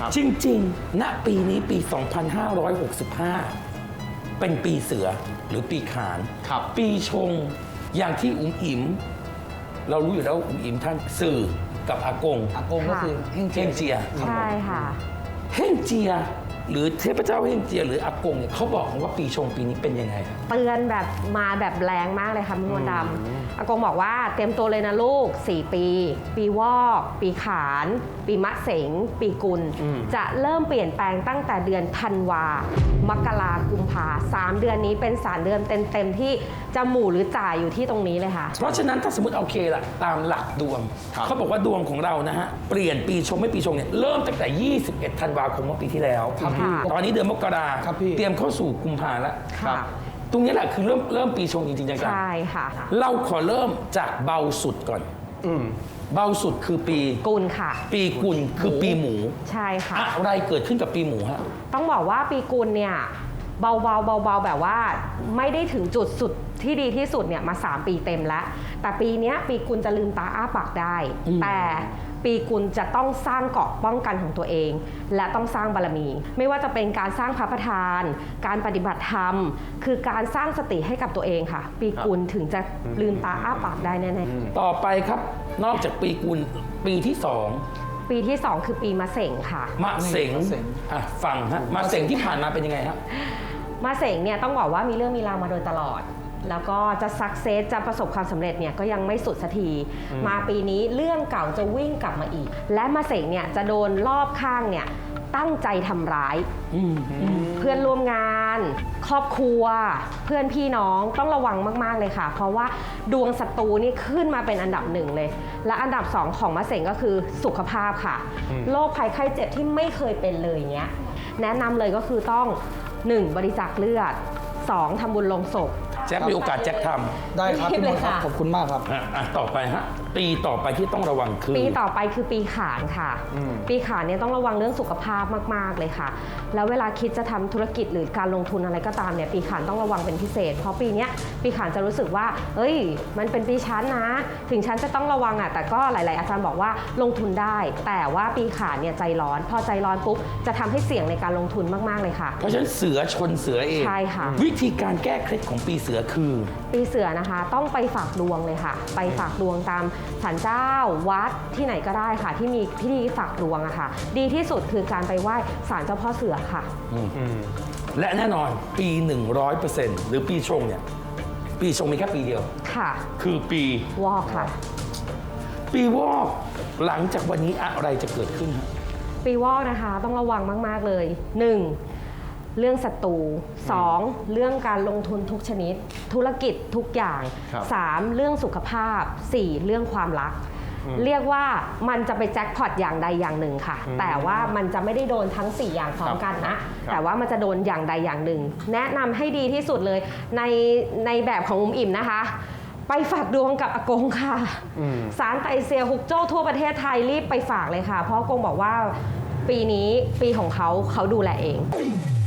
ครับจริงๆ ณ ปีนี้ปี 2565 เป็นปีเสือหรือปีขานครับปีชงอย่างที่อุ๋มอิ๋มเรารู้อยู่แล้วอุ๋มอิ๋มท่านสื่อกับอากง อากงก็คือเฮงเฮงเจีย ใช่ค่ะ เฮงเจีย หรือเทพเจ้าเฮงเจีย หรืออากงเนี่ยเขาบอกว่าปีชงปีนี้เป็นยังไงครับเตือนแบบมาแบบแรงมากเลยค่ะพี่มดดำอากงบอกว่าเตรียมตัวเลยนะลูก 4 ปี ปีวอก ปีขาน ปีมะเสง ปีกุล จะเริ่มเปลี่ยนแปลงตั้งแต่เดือนธันวามกรากุมภาสามเดือนนี้เป็นสามเดือนเต็มๆที่จะหมู่หรือจ่ายอยู่ที่ตรงนี้เลยค่ะ เพราะฉะนั้นถ้าสมมติโอเคล่ะตามหลักดวง ครับ เขาบอกว่าดวงของเรานะฮะ เปลี่ยนปีชงไม่ปีชงเนี่ยเริ่มตั้งแต่ 21 ธันวาคมเมื่อปีที่แล้ว ครับพี่ตอนนี้เดือนมกราครับพี่ เตรียมเข้าสู่กุมภาแล้ว ค่ะตรงนี้แหละคือเริ่มเริ่มปีชงจริงๆจังใช่ค่ะๆเราขอเริ่มจากเบาสุดก่อน อืม เบาสุดคือปี กุลค่ะ ปีกุลคือปีหมู ใช่ค่ะ อะไรเกิดขึ้นกับปีหมูฮะ ต้องบอกว่าปีกุลเนี่ย เบาๆเบาๆแบบว่าไม่ได้ถึงจุดสุดที่ดีที่สุดเนี่ยมา 3 ปีเต็มแล้ว แต่ปีเนี้ยปีกุลจะลืมตาอ้าปากได้ อืม แต่ปีกุลจะต้องสร้างเกราะป้องกันของตัวเอง และต้องสร้างบารมี ไม่ว่าจะเป็นการสร้างพระประธาน การปฏิบัติธรรม คือการสร้างสติให้กับตัวเองค่ะ ปีกุลถึงจะลืมตาอ้าปากได้แน่ๆ ต่อไปครับนอกจากปีกุลปีที่สอง ปีที่สองคือปีมะเสงค่ะ มะเสงมะเสง อะฟังฮะมะเสงที่ผ่านมาเป็นยังไงฮะ มาเสงเนี่ยต้องบอกว่ามีเรื่องมีราวมาโดยตลอด แล้วก็จะสักเซสจะประสบความสำเร็จเนี่ยก็ยังไม่สุดสักที มาปีนี้เรื่องเก่าจะวิ่งกลับมาอีก และมาเสงเนี่ยจะโดนรอบข้างเนี่ยตั้งใจทำร้ายอืมเพื่อนร่วมงาน ครอบครัว เพื่อนพี่น้องต้องระวังมาก ๆ เลยค่ะ เพราะว่าดวงศัตรูนี่ขึ้นมาเป็นอันดับหนึ่งเลย และอันดับสองของมะเสงก็คือสุขภาพค่ะ โรคภัยไข้เจ็บที่ไม่เคยเป็นเลยเนี้ย แนะนำเลยก็คือต้อง 1. บริจาคเลือด 2. ทำบุญลงศพ แจ็คมีโอกาสแจ็คทำได้ครับรีบพี่มเลยดครับค่ะขอบคุณมากครับอะอะต่อไปฮะปีต่อไปที่ต้องระวังคือ ปีต่อไปคือปีขานค่ะ อืม ปีขานเนี่ยต้องระวังเรื่องสุขภาพมาก ๆ เลยค่ะ แล้วเวลาคิดจะทำธุรกิจหรือการลงทุนอะไรก็ตามเนี่ยปีขานต้องระวังเป็นพิเศษ เพราะปีเนี้ยปีขานจะรู้สึกว่า เอ้ย มันเป็นปีชั้นนะ ถึงชั้นจะต้องระวังอะ แต่ก็หลาย ๆ อาจารย์บอกว่าลงทุนได้ แต่ว่าปีขานเนี่ยใจร้อน พอใจร้อนปุ๊บจะทำให้เสี่ยงในการลงทุนมาก ๆ เลยค่ะ เพราะฉะนั้นเสือชนเสือเอง ใช่ค่ะ วิธีการแก้เคล็ดของปีเสือคือ ปีเสือนะคะ ต้องไปฝากดวงเลยค่ะ ไปฝากดวงตามศาลเจ้าวัดที่ไหนก็ได้ค่ะ ที่มีพิธีฝากดวงอะค่ะ ดีที่สุดคือการไปไหว้ศาลเจ้าพ่อเสือค่ะอืมและแน่นอนปี 100%หรือปีชงเนี่ย ปีชงมีแค่ปีเดียว ค่ะ คือปีวอกค่ะ ปีวอกหลังจากวันนี้อะไรจะเกิดขึ้นฮะ ปีวอกนะคะ ต้องระวังมาก ๆ เลย 1. เรื่องศัตรู 2. เรื่องการลงทุนทุกชนิด ธุรกิจทุกอย่างครับ 3. เรื่องสุขภาพ 4. เรื่องความรักเรียกว่ามันจะไปแจ็คพอตอย่างใดอย่างหนึ่งค่ะแต่ว่ามันจะไม่ได้โดนทั้ง 4 อย่างพร้อมกันนะแต่ว่ามันจะโดนอย่างใดอย่างหนึ่ง แนะนำให้ดีที่สุดเลยในในแบบของอุมอิ่มนะคะ ไปฝากดวงกับอากงค่ะ อืม สารไตเซียฮุกโจ้ทั่วประเทศไทยรีบไปฝากเลยค่ะ เพราะอากงบอกว่าปีนี้ปีของเขาเขาดูแลเองเ